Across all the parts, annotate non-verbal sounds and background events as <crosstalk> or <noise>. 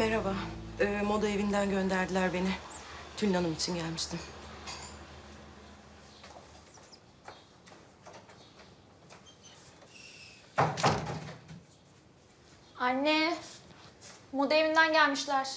Merhaba. Ee, moda evinden gönderdiler beni. Tülin Hanım için gelmiştim. Anne, moda evinden gelmişler.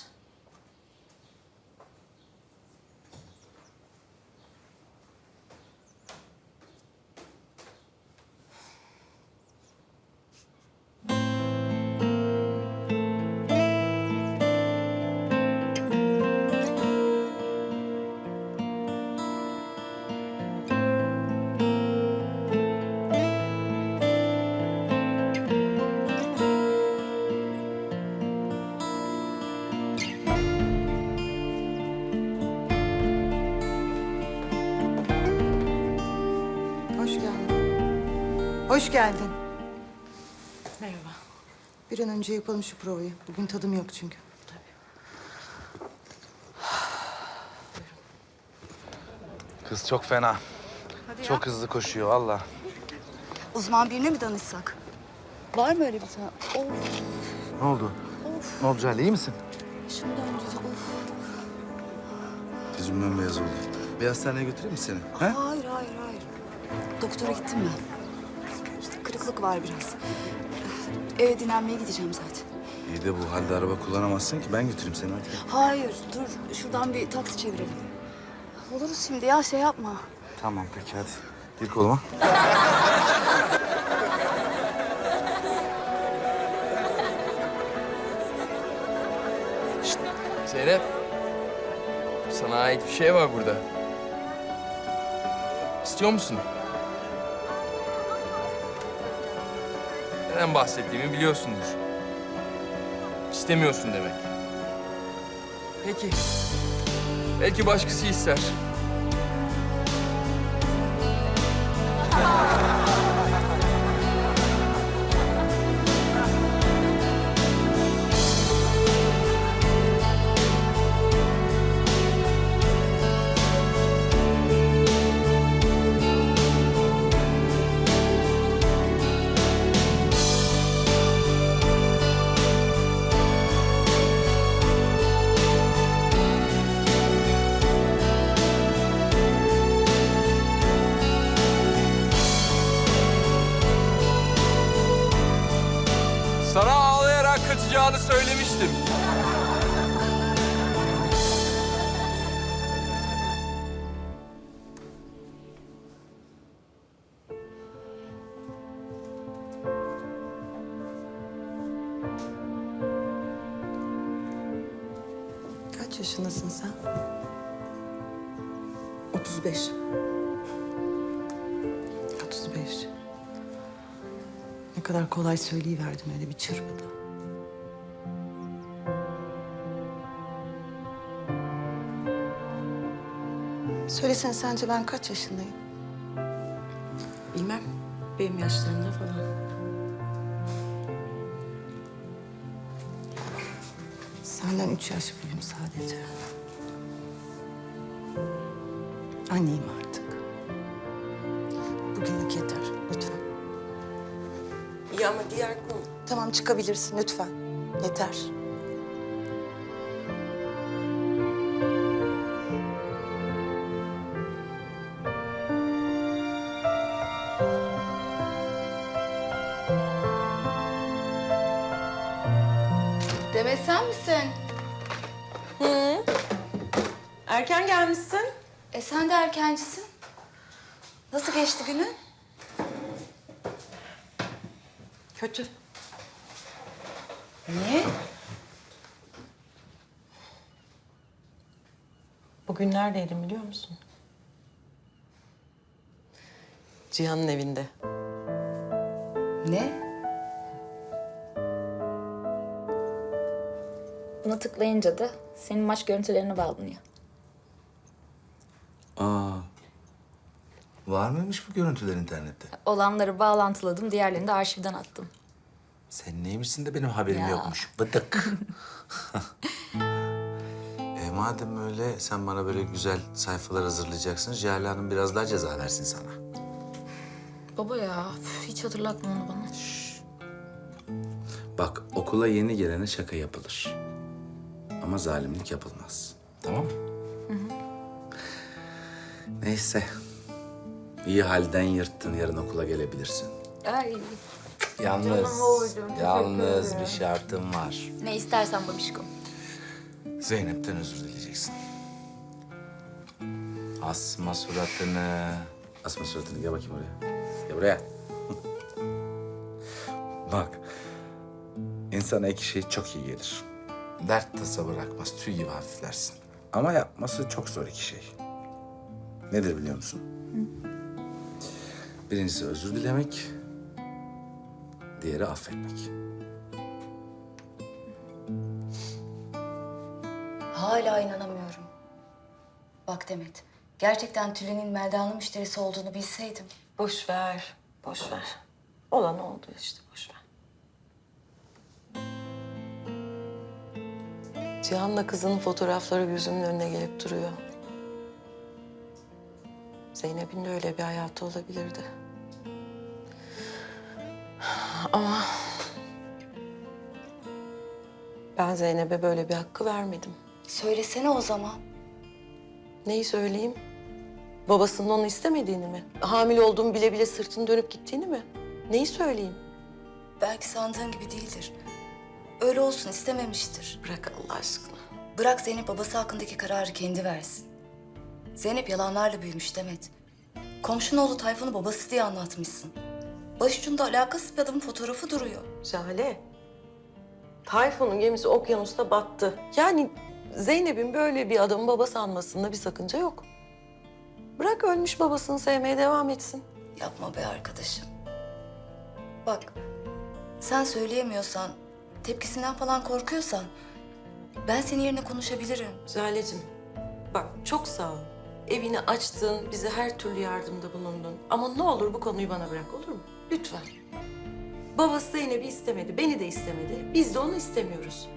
Hoş geldin. Merhaba. Bir an önce yapalım şu provayı. Bugün tadım yok çünkü. Kız çok fena. Çok hızlı koşuyor valla. Uzman birine mi danışsak? Var mı öyle bir tane? Of, Ne oldu? Ne oldu Cale iyi misin? şimdi döndü. Of. Yüzümden beyaz oldu. Bir hastaneye götüreyim mi seni? He? Hayır, hayır, hayır. Doktora gittim ben. Kırıklık var biraz. Eve dinlenmeye gideceğim zaten. İyi de bu halde araba kullanamazsın ki. Ben götüreyim seni hadi. Hayır, dur. Şuradan bir taksi çevirelim. Oluruz şimdi ya, şey yapma. Tamam peki hadi. Gir koluma. Zeynep. Sana ait bir şey var burada. İstiyor musun? Neden bahsettiğimi biliyorsundur. İstemiyorsun demek. Peki. Belki başkası ister. Kaçacağını söylemiştim. Kaç yaşındasın sen? 35. 35. Ne kadar kolay söyleyiverdim öyle bir çırpıda. Söylesene sence ben kaç yaşındayım? Bilmem. Benim yaşlarımda falan. Senden üç yaş büyüğüm sadece. Anneyim artık. Bugünlük yeter lütfen. İyi ama diğer konu. Tamam çıkabilirsin lütfen. Yeter. Demet sen misin? Erken gelmişsin. E sen de erkencisin. Nasıl geçti günün? Kötü. Niye? Bugün neredeydim biliyor musun? Cihan'ın evinde. Ne? Buna tıklayınca da senin maç görüntülerine bağlanıyor. Aa. Var mıymış bu görüntüler internette? Olanları bağlantıladım, diğerlerini de arşivden attım. Sen neymişsin de benim haberim Ya. yokmuş. Bıdık. <laughs> e madem öyle sen bana böyle güzel sayfalar hazırlayacaksın. Jale Hanım biraz daha ceza versin sana. Baba ya, üf, hiç hatırlatma onu bana. Bak okula yeni gelene şaka yapılır. Ama zalimlik yapılmaz. Tamam mı? Neyse. İyi halden yırttın. Yarın okula gelebilirsin. Ay. Yalnız, yalnız bir şartım var. Ne istersen babişkom. Zeynep'ten özür dileyeceksin. Asma suratını. Asma suratını. Gel bakayım oraya. Gel buraya. <laughs> Bak. İnsana iki şey çok iyi gelir. Dert tasa bırakmaz. Tüy gibi hafiflersin. Ama yapması çok zor iki şey. Nedir biliyor musun? Birincisi özür dilemek. Diğeri affetmek. Hala inanamıyorum. Bak Demet, gerçekten Tülin'in Melda'nın müşterisi olduğunu bilseydim. Boş ver, boş ver. Olan oldu işte, boş ver. Cihan'la kızının fotoğrafları gözümün önüne gelip duruyor. Zeynep'in de öyle bir hayatı olabilirdi. Ama ben Zeynep'e böyle bir hakkı vermedim. Söylesene o zaman. Neyi söyleyeyim? Babasının onu istemediğini mi? Hamile olduğumu bile bile sırtını dönüp gittiğini mi? Neyi söyleyeyim? Belki sandığın gibi değildir. Öyle olsun istememiştir. Bırak Allah aşkına. Bırak Zeynep babası hakkındaki kararı kendi versin. Zeynep yalanlarla büyümüş Demet. Komşunun oğlu Tayfun'u babası diye anlatmışsın. Başucunda alakasız bir adamın fotoğrafı duruyor. Jale. Tayfun'un gemisi okyanusta battı. Yani Zeynep'in böyle bir adamın babası anmasında bir sakınca yok. Bırak ölmüş babasını sevmeye devam etsin. Yapma be arkadaşım. Bak, sen söyleyemiyorsan, tepkisinden falan korkuyorsan... ...ben senin yerine konuşabilirim. Jale'cim bak çok sağ ol. Evini açtın, bize her türlü yardımda bulundun. Ama ne olur bu konuyu bana bırak olur mu? Lütfen. Babası Zeynep'i istemedi, beni de istemedi. Biz de onu istemiyoruz.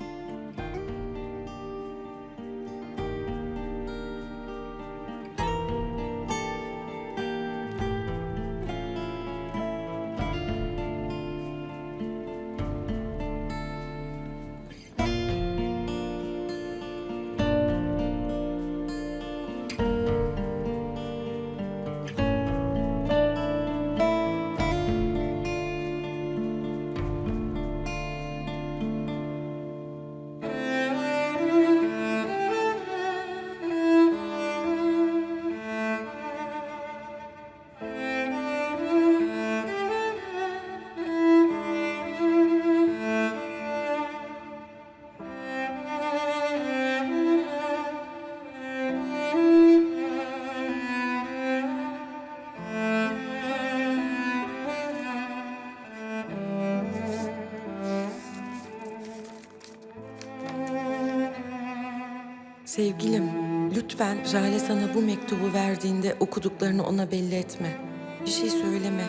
Sevgilim, lütfen Jale sana bu mektubu verdiğinde okuduklarını ona belli etme. Bir şey söyleme.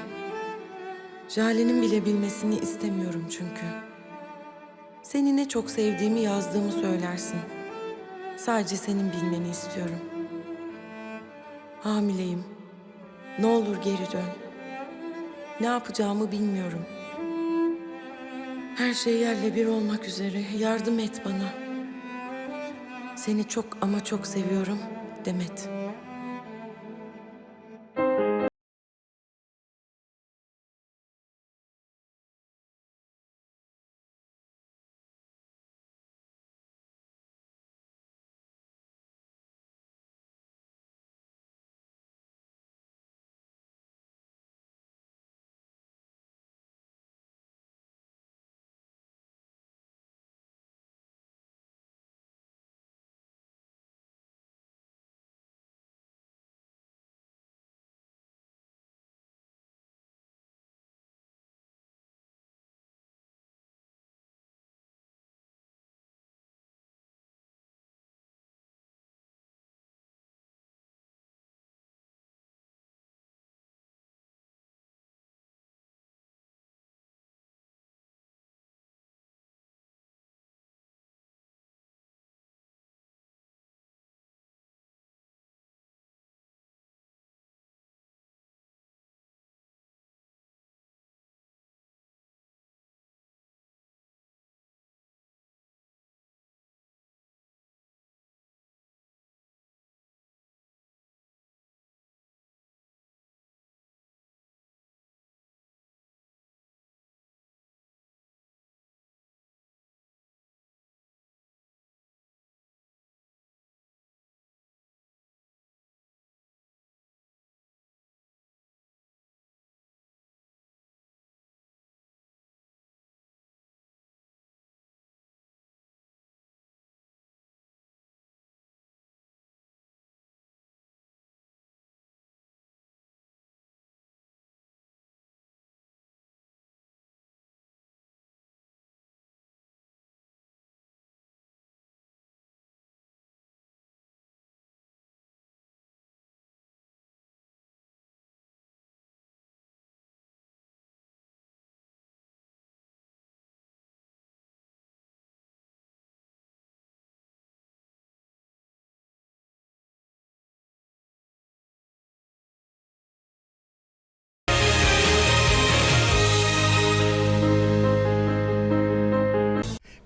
Jale'nin bile bilmesini istemiyorum çünkü. Seni ne çok sevdiğimi yazdığımı söylersin. Sadece senin bilmeni istiyorum. Hamileyim. Ne olur geri dön. Ne yapacağımı bilmiyorum. Her şey yerle bir olmak üzere. Yardım et bana. Seni çok ama çok seviyorum Demet.